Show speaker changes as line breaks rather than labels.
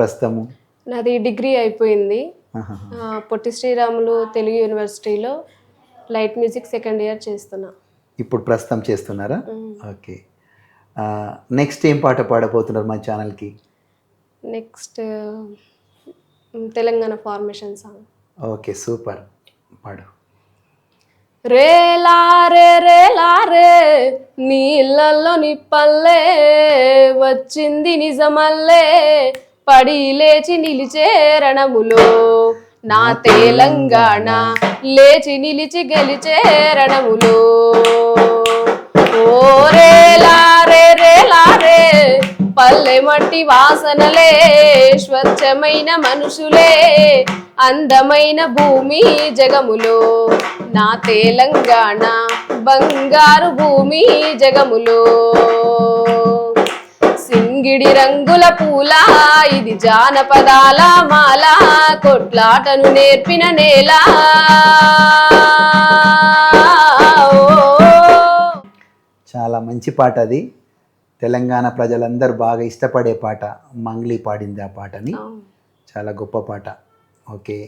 ప్రస్తుతము?
నాది డిగ్రీ అయిపోయింది. పొట్టి శ్రీరాములు తెలుగు యూనివర్సిటీలో లైట్ మ్యూజిక్ సెకండ్ ఇయర్ చేస్తున్నా.
ఇప్పుడు ప్రస్తుతం చేస్తున్నారా. ఓకే. నెక్స్ట్ ఏం పాట పాడబోతున్నారు మా ఛానల్కి?
Next Telangana formation song.
Okay super. పాడు.
రేలా రే రేలా రే నీళ్ళల్లో నిప్పల్లే వచ్చింది నిజమల్లే పడి లేచి నిలిచే రణములో. నా తెలంగాణ లేచి నిలిచి గెలిచే రణములో. ఓ రేలా రే లారే పల్లె మట్టి వాసనలే స్వచ్ఛమైన మనుషులే అందమైన భూమి జగములో. నా తెలంగాణ బంగారు భూమి జగములో. సింగిడి రంగుల పూల ఇది జానపదాల మాల కొట్లాటను నేర్పిన నేల.
చాలా మంచి పాట అది. తెలంగాణ ప్రజలందరూ బాగా ఇష్టపడే పాట మంగ్లీ పాడింది ఆ పాటని. చాలా గొప్ప పాట. ఓకే.